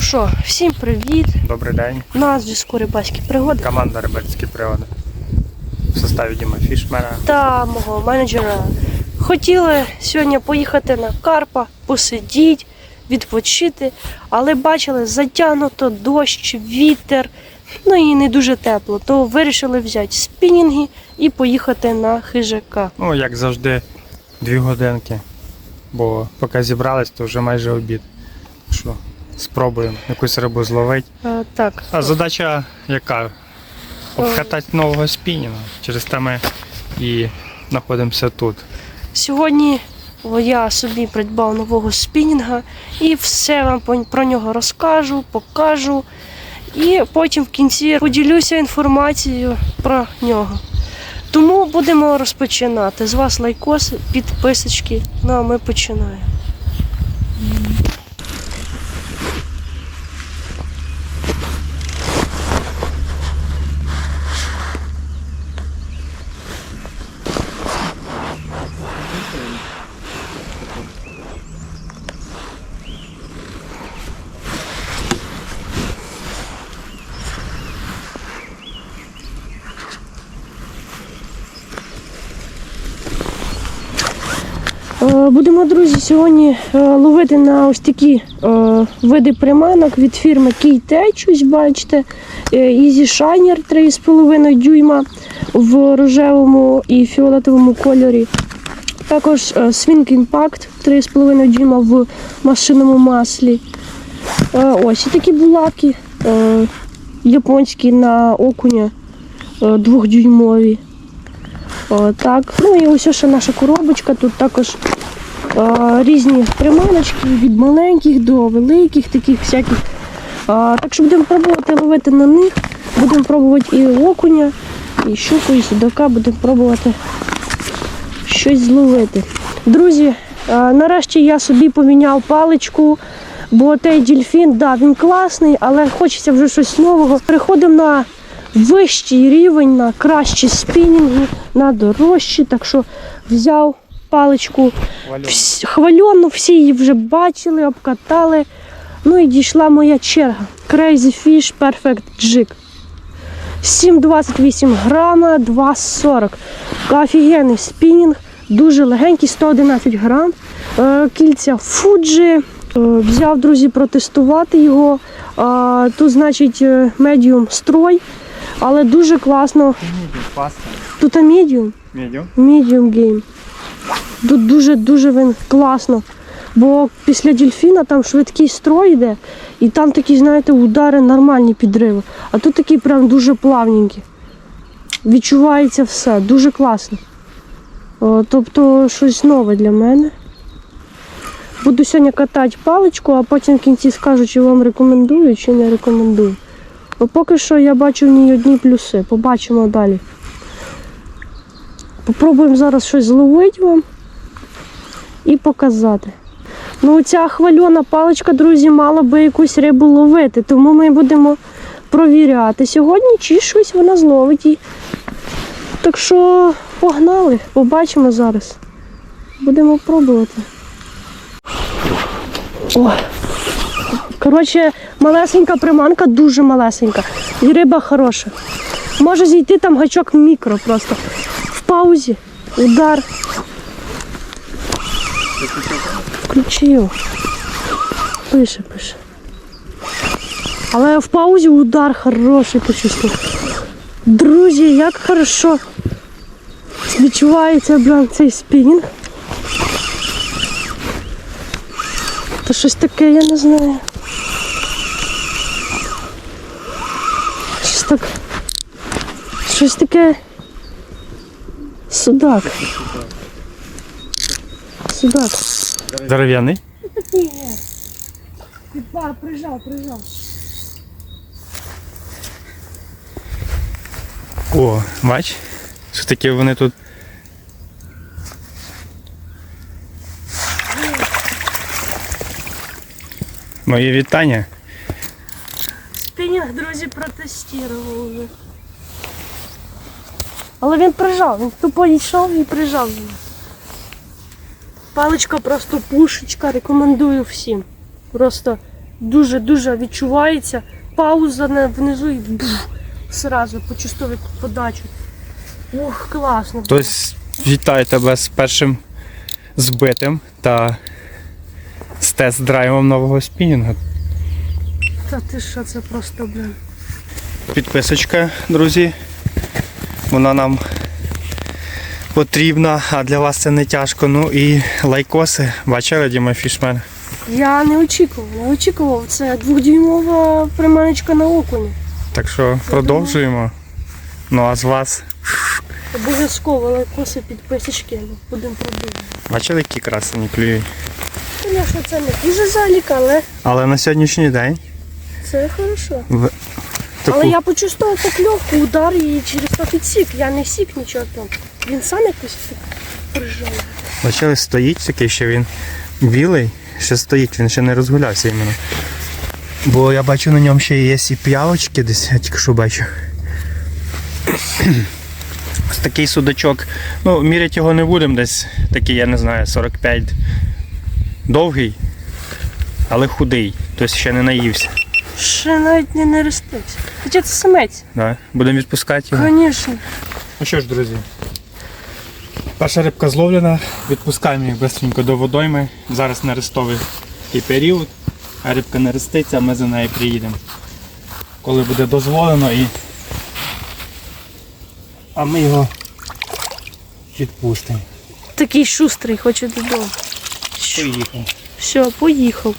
що, всім привіт! Добрий день. На зв'язку рибальські пригоди Команда Рибальські пригоди. В составі Діма Фішмена. та мого менеджера. Хотіли сьогодні поїхати на Карпа, посидіти, відпочити, але бачили, затягнуто дощ, вітер, ну і не дуже тепло. То вирішили взяти спінінги і поїхати на хижака. Ну, як завжди, дві годинки. Бо поки зібрались, то вже майже обід. Що, спробуємо якусь рибу зловити. Е, так, А задача яка? Обкатати нового спінінга. Через те ми і знаходимося тут. Сьогодні я собі придбав нового спінінга і все вам про нього розкажу, покажу. І потім в кінці поділюся інформацією про нього. Тому будемо розпочинати. З вас лайкос, підписочки. Ну а ми починаємо. Будемо, друзі, сьогодні е, ловити на ось такі е, види приманок від фірми Кейтеч, ось бачите. Е, Easy Shiner 3,5 дюйма в рожевому і фіолетовому кольорі. Також Swing Impact 3,5 дюйма в машинному маслі. Ось і такі булавки японські на окуня двохдюймові. Так. Ну і ось ще наша коробочка. Тут також різні приманочки від маленьких до великих, таких всяких. Так що будемо пробувати ловити на них. Будемо пробувати і окуня, і щуку, і судака, будемо пробувати щось зловити. Друзі, нарешті я собі поміняв паличку, бо той дельфін, да, він класний, але хочеться вже щось нового. Переходимо на вищий рівень, на кращі спінінги, на дорожчі. Так що взяв паличку вс- хвальону, всі її вже бачили, обкатали. Ну і дійшла моя черга. Crazy Fish Perfect Jig. 7,28 грама, 2,40. Офігенний спінінг, дуже легенький, 111 грам. Е, Кільця Fuji. Е, Взяв, друзі, протестувати його. Тут, значить, е, медіум строй, але дуже класно. Тут медіум. Медіум. Medium game. Тут дуже-дуже він класно. Бо після дельфіна там швидкий строй йде, і там такі, знаєте, удари нормальні підриви. А тут такі прям дуже плавненькі. Відчувається все, дуже класно. О, тобто щось нове для мене. Буду сьогодні катати паличку, а потім в кінці скажу, чи вам рекомендую, чи не рекомендую. Бо поки що я бачу в ній одні плюси. Побачимо далі. Попробуємо зараз щось зловити вам і показати. Ну, ця хвальона паличка, друзі, мала би якусь рибу ловити, тому ми будемо провіряти сьогодні, чи щось вона зловить. І... Так що погнали, побачимо зараз. Будемо пробувати. О. Коротше, малесенька приманка, дуже малесенька. І риба хороша. Може зійти там гачок мікро просто. В паузі. Удар. Включив. Пише, пише. Але в паузі удар хороший почувствував. Друзі, як хорошо відчувається блін, цей спінінг. Та щось таке, я не знаю. Щось так. Щось таке. Судак. Судак. Дерев'яний. Є. Підпар, прижав, прижав. О, бач, що таке вони тут. Мої вітання. Спінінг, друзі, протестував вже. Але він прижав, він тупо йшов і прижав. Паличка просто пушечка, рекомендую всім. Просто дуже-дуже відчувається. Пауза внизу і бух, сразу почувствовать подачу. Ух, класно. Тобто, вітаю тебе з першим збитим та з тест-драйвом нового спінінгу. Та ти що, це просто, блин. Підписочка, друзі. Вона нам потрібна, а для вас це не тяжко. Ну і лайкоси. Бачили, Діма Фішмен? Я не очікував, не очікував. Це двохдюймова приманочка на окуні. Так що продовжуємо. Ну а з вас Обов'язково лайкоси, підписочки. ну, Будемо продовжувати. бачили, які красені клюють? Звісно, це не дуже залік, але Але на сьогоднішній день це хорошо. в таку Але я почувствував покльовку, удар і через то підсік. Я не сік нічого там. Він сам якось так прижав. бачили, стоїть такий, що він білий, ще стоїть, він ще не розгулявся іменно. Бо я бачу на ньому ще є і п'явочки десь, я тільки що бачу. Ось такий судачок. Ну, міряти його не будемо, десь такий, я не знаю, 45 довгий, але худий, тобто ще не наївся. Ще навіть не нерестився. Хоча це самець. Да? Будемо відпускати його. Звісно. Ну що ж, друзі, перша рибка зловлена, відпускаємо їх швидко до водойми. Зараз нерестовий період, а рибка не реститься, ми за нею приїдемо. Коли буде дозволено і. А ми його відпустимо. Такий шустрий, хоче додому. Поїхав. Все, поїхав.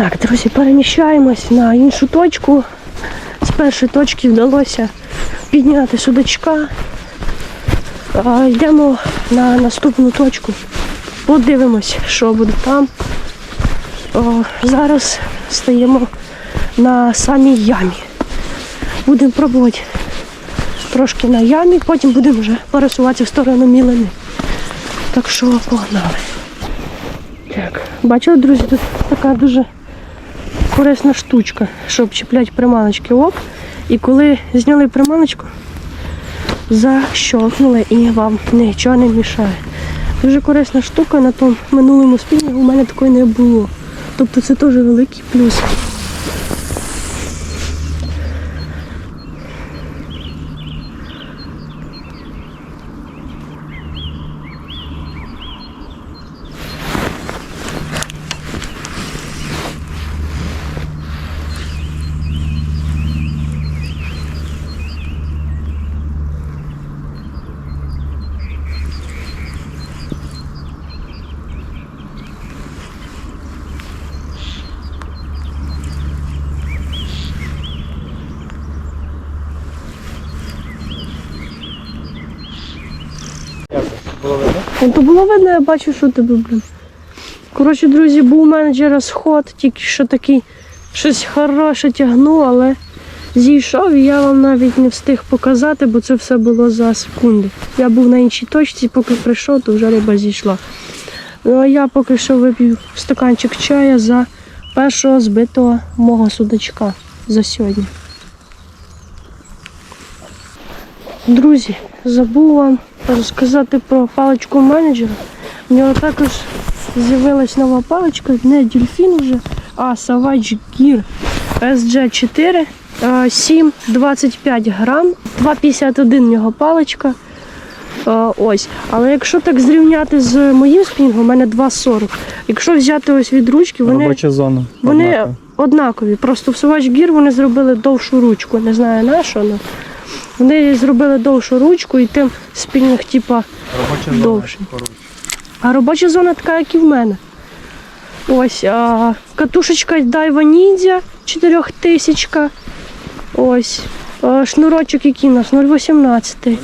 Так, друзі, переміщаємось на іншу точку. З першої точки вдалося підняти судачка. А, Йдемо на наступну точку. Подивимось, що буде там. О, зараз стаємо на самій ямі. Будемо пробувати трошки на ямі, потім будемо вже пересуватися в сторону мілини. Так що погнали. Так, бачили, друзі, тут така дуже корисна штучка, щоб чіпляти приманочки ок. І коли зняли приманочку, защолкнули і вам нічого не мішає. Дуже корисна штука на тому минулому спільнику у мене такої не було. Тобто це теж великий плюс. Ну, то було видно, я бачу, що тебе, блін. Коротше, друзі, був у мене через тільки що такий щось хороше тягнув, але зійшов і я вам навіть не встиг показати, бо це все було за секунди. Я був на іншій точці, поки прийшов, то вже риба зійшла. Ну а я поки що вип'ю стаканчик чая за першого збитого мого судачка за сьогодні. Друзі, забув вам розказати про паличку менеджера. У нього також з'явилась нова паличка, не дельфін вже, а Savage Gear SG4 е, 7,25 грам, 2,51 в нього паличка. Ось. Але якщо так зрівняти з моїм спінгом, у мене 2,40. Якщо взяти ось від ручки, вони. Робоча зона. Вони однакові. Просто в Savage Gear вони зробили довшу ручку. Не знаю на що, але вони зробили довшу ручку і тим спільних, типа, Робоча зона. довше. коротше. а робоча зона така, як і в мене. Ось, а, катушечка Daiwa Ninja 4000. Ось. А, шнурочок який у нас 0,18.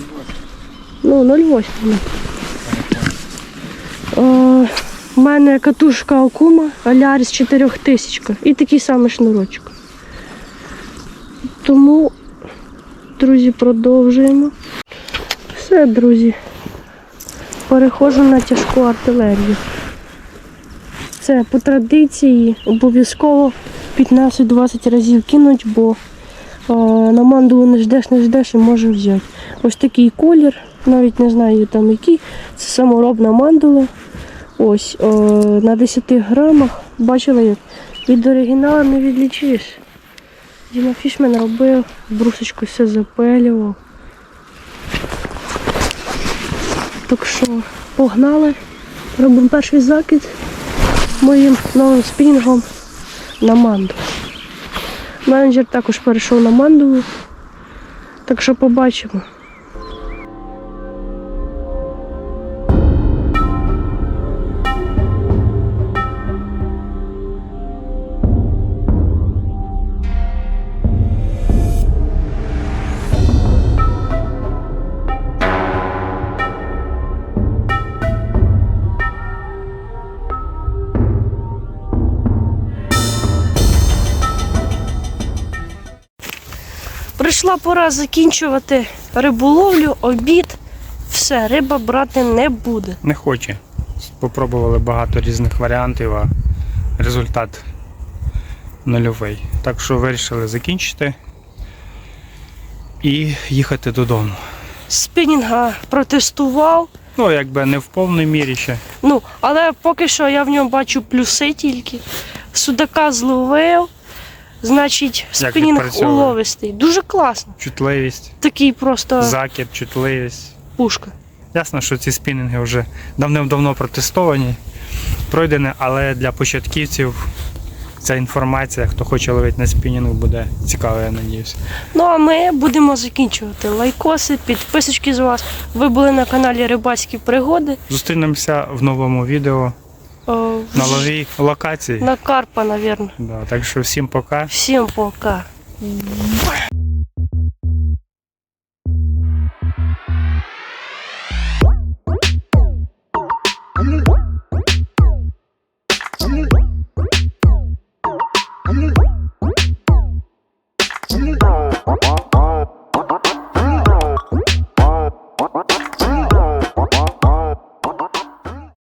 Ну, 0,8. Е, У мене катушка Окума Аляріс 4000 і такий самий шнурочок. Тому друзі, продовжуємо. Все, друзі. Переходжу на тяжку артилерію. Це по традиції обов'язково 15-20 разів кинуть, бо е, на мандулу не ждеш, не ждеш і може взяти. Ось такий колір, навіть не знаю там який. Це саморобна мандула. Ось е, на 10 грамах. Бачили як? Від оригіналу не відлічиш. Діма Фішмен робив, брусочку все запелював. Так що погнали. Робимо перший закид моїм новим спінінгом на манду. Менеджер також перейшов на манду. Так що побачимо. Прийшла пора закінчувати риболовлю, обід. Все, риба брати не буде. Не хоче. Попробували багато різних варіантів, а результат нульовий. Так що вирішили закінчити і їхати додому. Спінінга протестував. Ну, якби не в повній мірі ще. Ну, але поки що я в ньому бачу плюси тільки. Судака зловив, значить, Як спінінг відпрацьовує? уловистий. Дуже класно. Чутливість, Такий просто закид, чутливість. пушка. Ясно, що ці спінінги вже давним-давно протестовані, пройдені, але для початківців ця інформація, хто хоче ловити на спінінг, буде цікава, я надіюся. Ну а ми будемо закінчувати. Лайкоси, підписочки з вас. Ви були на каналі Рибацькі пригоди. Зустрінемося в новому відео О, на новій локації. на Карпа, напевно. Да, так що всім пока. Всім пока.